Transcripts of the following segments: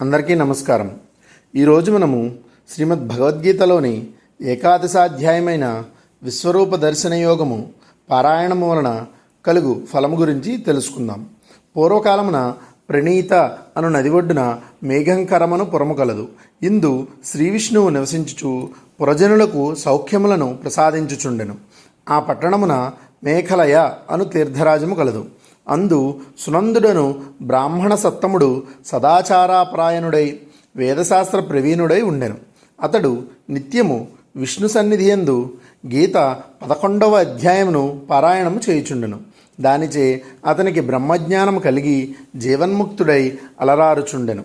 అందరికీ నమస్కారం. ఈరోజు మనము శ్రీమద్ భగవద్గీతలోని ఏకాదశాధ్యాయమైన విశ్వరూప దర్శన యోగము పారాయణము వలన కలుగు ఫలము గురించి తెలుసుకుందాం. పూర్వకాలమున ప్రణీత అను నది ఒడ్డున మేఘంకరమను పురము కలదు. ఇందు శ్రీ విష్ణువు నివసించుచు పురజనులకు సౌఖ్యములను ప్రసాదించుచుండెను. ఆ పట్టణమున మేఘలయ అను తీర్థరాజము కలదు. అందు సునందుడను బ్రాహ్మణ సత్తముడు సదాచారాపరాయణుడై వేదశాస్త్ర ప్రవీణుడై ఉండెను. అతడు నిత్యము విష్ణు సన్నిధియందు గీత పదకొండవ అధ్యాయమును పారాయణము చేయుచుండెను. దానిచే అతనికి బ్రహ్మజ్ఞానం కలిగి జీవన్ముక్తుడై అలరారుచుండెను.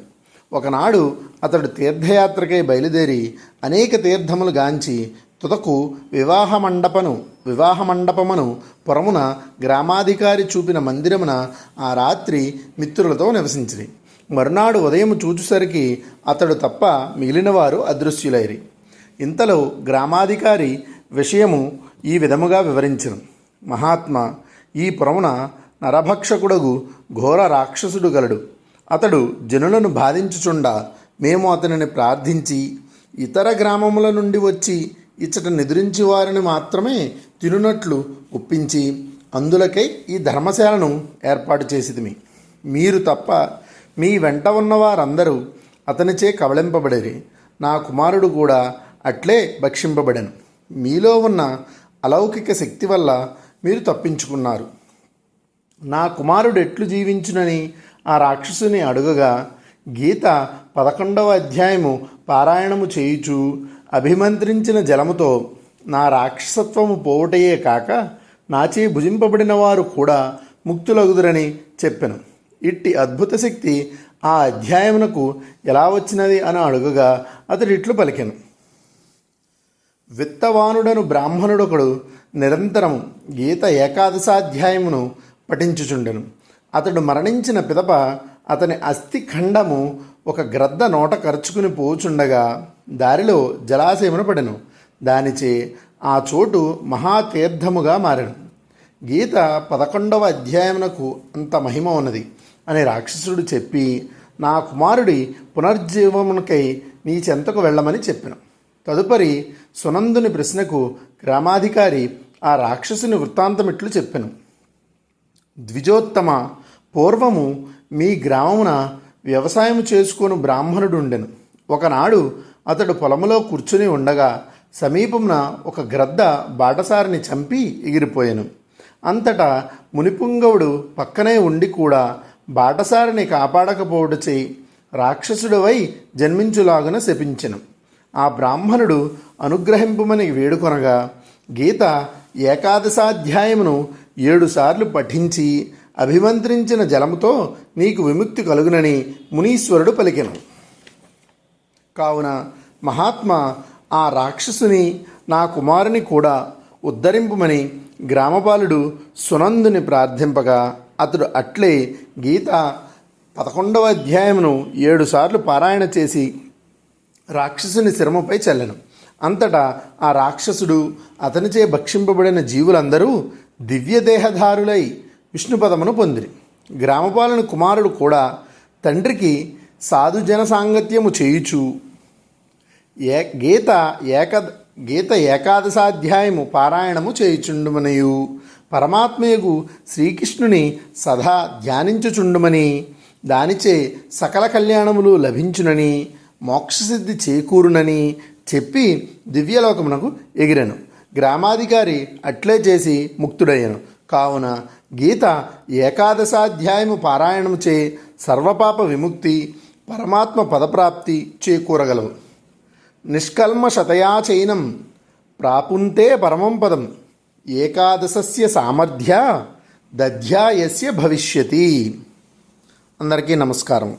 ఒకనాడు అతడు తీర్థయాత్రకై బయలుదేరి అనేక తీర్థములు గాంచి తుదకు వివాహ మండపను వివాహ మండపమును పురమున గ్రామాధికారి చూపిన మందిరమున ఆ రాత్రి మిత్రులతో నివసించిరి. మరునాడు ఉదయం చూచుసరికి అతడు తప్ప మిగిలిన వారు అదృశ్యులైరి. ఇంతలో గ్రామాధికారి విషయము ఈ విధముగా వివరించను. మహాత్మా ఈ పురమున నరభక్షకుడగు ఘోర రాక్షసుడు గలడు. అతడు జనులను బాధించుచుండ. మేము అతనిని ప్రార్థించి ఇతర గ్రామముల నుండి వచ్చి ఇచ్చట నిద్రించి వారిని మాత్రమే తినునట్లు ఒప్పించి అందులకై ఈ ధర్మశాలను ఏర్పాటు చేసిదిమి మీరు తప్ప మీ వెంట ఉన్న వారందరూ అతనిచే కవళింపబడిరి. నా కుమారుడు కూడా అట్లే భక్షింపబడెను. మీలో ఉన్న అలౌకిక శక్తి వల్ల మీరు తప్పించుకున్నారు. నా కుమారుడు ఎట్లు జీవించునని ఆ రాక్షసుని అడుగగా గీత పదకొండవ అధ్యాయము పారాయణము చేయుచు అభిమంత్రించిన జలముతో నా రాక్షసత్వము పోవటయే కాక నాచే భుజింపబడిన వారు కూడా ముక్తులగుదురని చెప్పెను. ఇట్టి అద్భుత శక్తి ఆ అధ్యాయమునకు ఎలా వచ్చినది అని అడుగగా అతడు ఇట్లు పలికెను. విత్తవానుడను బ్రాహ్మణుడొకడు నిరంతరం గీత ఏకాదశాధ్యాయమును పఠించుచుండెను. అతడు మరణించిన పిదప అతని అస్థి ఖండము ఒక గ్రద్ద నోట ఖర్చుకుని పోచుండగా దారిలో జలాశయమున పడెను. దానిచే ఆ చోటు మహాతీర్థముగా మారెను. గీత పదకొండవ అధ్యాయమునకు అంత మహిమ ఉన్నది అని రాక్షసుడు చెప్పి నా కుమారుడి పునర్జీవమునకై నీ చెంతకు వెళ్ళమని చెప్పాను. తదుపరి సునందుని ప్రశ్నకు గ్రామాధికారి ఆ రాక్షసుని వృత్తాంతమిట్లు చెప్పాను. ద్విజోత్తమ పూర్వము మీ గ్రామమున వ్యవసాయం చేసుకొని బ్రాహ్మణుడు ఉండెను ఒకనాడు అతడు పొలంలో కూర్చుని ఉండగా సమీపమున ఒక గ్రద్ద బాటసారిని చంపి ఎగిరిపోయాను. అంతటా మునిపుంగవుడు పక్కనే ఉండి కూడా బాటసారిని కాపాడకపోవడచే రాక్షసుడవై జన్మించులాగున శపించెను. ఆ బ్రాహ్మణుడు అనుగ్రహింపమని వేడుకొనగా గీత ఏకాదశాధ్యాయమును ఏడుసార్లు పఠించి అభిమంత్రించిన జలముతో నీకు విముక్తి కలుగునని మునీశ్వరుడు పలికెను. కావున మహాత్మా ఆ రాక్షసుని నా కుమారుని కూడా ఉద్ధరింపుమని గ్రామపాలుడు సునందుని ప్రార్థింపగా అతడు అట్లే గీత పదకొండవ అధ్యాయమును ఏడుసార్లు పారాయణ చేసి రాక్షసుని శిరముపై చల్లెను. అంతటా ఆ రాక్షసుడు అతనిచే భక్షింపబడిన జీవులందరూ దివ్యదేహధారులై విష్ణుపదమును పొందిరి. గ్రామపాలన కుమారుడు కూడా తండ్రికి సాధుజన సాంగత్యము చేయుచు. ఏ గీత ఏక గీత ఏకాదశాధ్యాయము పారాయణము చేయుచుండుమనియు. పరమాత్మయగు శ్రీకృష్ణుని సదా ధ్యానించుచుండుమని దానిచే సకల కళ్యాణములు లభించునని మోక్షసిద్ధి చేకూరునని చెప్పి దివ్యలోకమునకు ఎగిరను. గ్రామాధికారి అట్లే చేసి ముక్తుడయ్యను. కావున గీత ఏకాదశాధ్యాయము పారాయణము చే సర్వపాప విముక్తి పరమాత్మ పదప్రాప్తి చేకూరగలవు. నిష్కల్మషతయా చైనం ప్రాపుంతే పరమం పదం. ఏకాదశస్య సామర్థ్య దధ్యాయస్య భవిష్యతి. అందరికీ నమస్కారం.